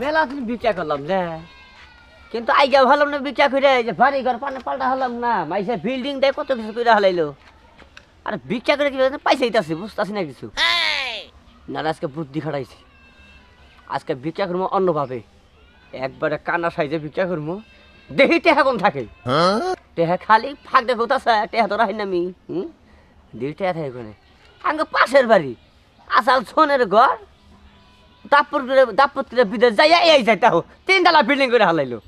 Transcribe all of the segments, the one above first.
মেলা দিন ভিক্ষা করলাম, যে। কিন্তু আইগা হলাম না ভিক্ষা করে যে বাড়ি ঘর পানে পাল্টা হলাম না, মাইসে বিল্ডিং দেয় কত কিছু করে হালাইলো। আর ভিক্ষা করে কি পয়সা দিতেছি বুঝতেছি না কিছু। না আজকে বুদ্ধি খাটাইছি। আজকে ভিক্ষা করব অন্যভাবে। একবারে কানা সাইজে ভিক্ষা করব দেখি টেহা কোন থাকে? টেহা খালি ফাঁক দেখো তাছে টেহা তো রাহি হুম? দুই টেহা থাকে কোনে? আঙ্গ পাশের বাড়ি। আসাল সোনের ঘর দাপুর দাপুর বিদেশ যাইয়া এই যাইতা হো তিন তালা বিল্ডিং করে হালাইলো।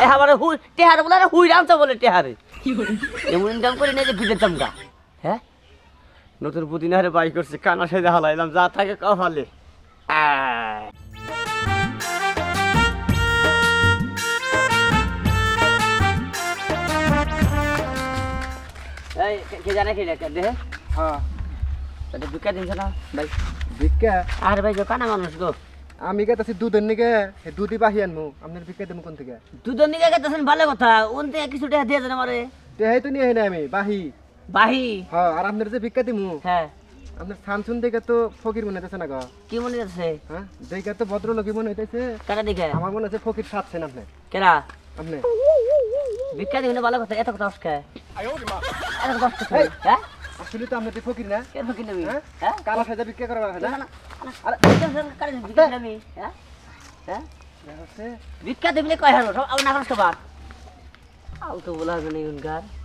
এ আমার হুই টেহার বলে হুই রামতে বলে টেহারে। এমন ইনকাম করি না যে বিদেশ জামগা হ্যাঁ? নতুন পুদিন হারে বাই করছে কানা সাইজে হালাইলাম যা থাকে কফালে আয়। এই কে- কে জানে কি রে দেহে? হ্যাঁ। তাহলে বিকা দিনছে না ভাই ভিক্ষা? আর ভাই যো কানা মানুষ গো। আমি গেতেছি দুধের নিকে দুধই বাহি আনমু আপনার ভিক্ষা দেবো কোন থেকে? দুধের নিকে গেতেছেন ভালো কথা ওন থেকে কিছু টাকা দিয়ে দেন আমারে। তেহাই তো নিয়ে না আমি বাহি। বাহি? হ্যাঁ আর আপনার যে ভিক্ষা দিমু হ্যাঁ। আপনার সানসুন দেখে তো ফকির মনে হইতেছে না গো। কি মনে আছে হ্যাঁ দেখে তো ভদ্রলোকই মনে হইতেছে। কাটা দেখে? আমার মনে হচ্ছে ফকির সাজছেন আপনি কেরা? আপনি। ভিক্ষা দিবেন ভালো কথা এত কথা এত কথা হ্যাঁ? আসলে তো আমরা ফকির না? কালো ফকির নবী হ্যাঁ? হ্যাঁ? কালা সাজা বিক্রি করা হয়? না হ্যাঁ। হ্যাঁ? কয় হলো সব আমার নাকাশ সবার আল তো বলা হবে না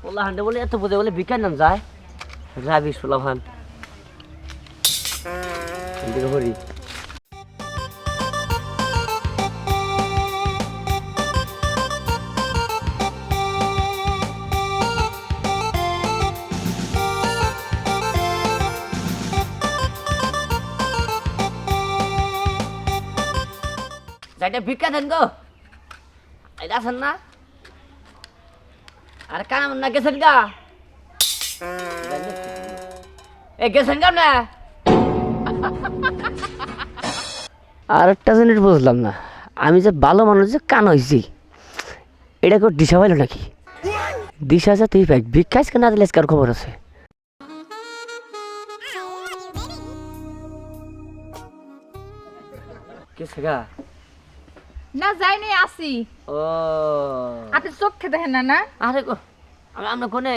বলা হান্ডে বলে এত বোঝে বলে নাম যায়। রাবি সুলাভান এদিকে যাইটা ভিক্ষা দেন গো এটা আছেন না আর কাম না গেছেন গা এ গেছেন গা না আর একটা জিনিস বুঝলাম না। আমি যে ভালো মানুষ যে কান হয়েছি এটা কেউ দিশা পাইল নাকি? দিশা আছে তুই পাই ভিক্ষাইস কেন দিলে কার খবর আছে? কেসে গা না যাই নাই আসি। ও। আপনি চোখে দেখেন না না? আরে গো আমরা কোনে?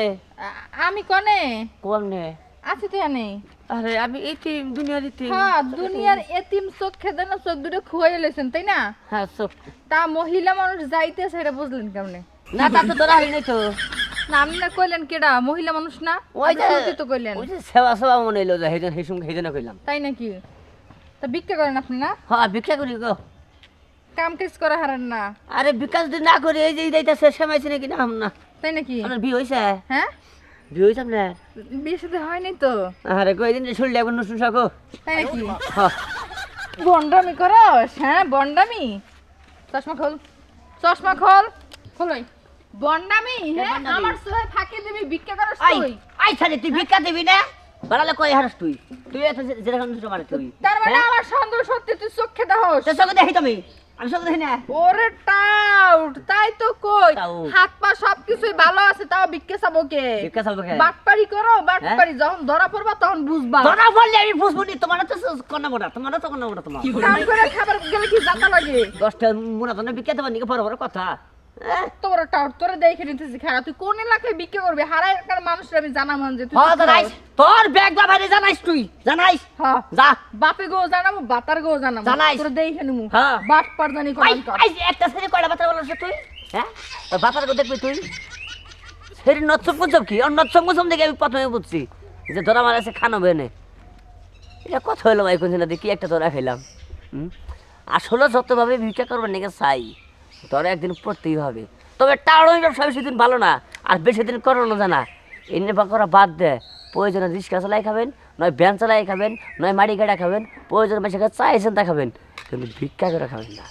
আমি কনে? কোন? নে আছি তো নেই আরে আমি এই দুনিয়ার ইতিম হ্যাঁ দুনিয়ার এতিম চোখে দেন চোখ দুটো খুয়াই লেছেন তাই না? হ্যাঁ সব তা মহিলা মানুষ যাইতে সেটা বুঝলেন কেমনে? না তা তো ধরা হয়নি তো। না আপনি না কইলেন কেডা? মহিলা মানুষ না? ওই যে তো কইলেন। ওই যে সেবা সেবা মনে এলো যে হেজন হেসুম হেজন কইলাম। তাই নাকি? তা ভিক্ষা করেন আপনি না? হ্যাঁ ভিক্ষা করি গো। কাম কাজ করা হারান না আরে বিকাশ যদি না করি এই যে এইটা সেমাইছে নাকি না আম না তাই নাকি আপনার বিয়ে হয়েছে হ্যাঁ বিয়ে হয়েছে আপনার বিয়ে সাথে হয়নি তো আরে কয়দিন শুনলে এখন নতুন শাকো তাই নাকি হ্যাঁ বন্ডামি করস হ্যাঁ বন্ডামি চশমা খোল চশমা খোল খোলই বন্ডামি হ্যাঁ? আমার সোহে ফাঁকি দিবি ভিক্ষা করস তুই আই ছাড়ে তুই ভিক্ষা দিবি না বাড়ালে কয় হারস তুই তুই এত যেরকম মারে তুই তার মানে হ্যাঁ? আমার সন্দেহ সত্যি তুই চোখে দাহস তোর সঙ্গে দেখি তুমি আমি সঙ্গে দেখি না। ওরে টাউট তাই তো কই? হাত পা সবকিছুই ভালো আছে তাও ভিক্ষা চাবো কে? ভিক্ষা চালবে কে? বাটপারি করো বাটপারি যখন ধরা পড়বা তখন বুঝবা। ধরা পড়লে আমি বুঝব নি তোমার তো কন্যা তোমার তো কন্যা তোমার। কাম করে খাবার গেলে কি জাতা লাগে? দশটা মোনা তো নাকি বড় বড় কথা। হ্যাঁ? তোর টাউট তোরে দেখে নিতেছি খারাপ তুই কোন এলাকায় বিক্রি করবি? হারাই এলাকার মানুষের আমি জানাম যে তুই হ্যাঁ জানাইস। তোর ব্যাগ বাবারে জানাইস তুই। জানাইস। হ্যাঁ। যা। বাপে গো জানাব বাতার গো জানাব জানাইস। তোরে দেখে নিমু। হ্যাঁ। বাট পারদানি কর। আই একটা কয়টা বলছ তুই? হ্যাঁ? বাপার দেখবি তুই? সেরি কি? আর দেখে আমি প্রথমে বুঝছি যে ধরা মারাছে খানো বেনে এটা কথা হলো ভাই কোন দেখি একটা ধরা খেলাম হুম? আসলে যতভাবে ভিক্ষা করবেন নাকি চাই। তোরা একদিন পড়তেই হবে। তবে টাউন ব্যবসা বেশি দিন ভালো না, আর বেশি দিন করানো জানা এনে বা করা বাদ দেয় প্রয়োজনে রিক্সা চালাই খাবেন, নয় ভ্যান চালাই খাবেন, নয় মাড়ি গাড়া খাবেন, প্রয়োজনে বেশি চাইছেন তা খাবেন, কিন্তু ভিক্ষা করে খাবেন না।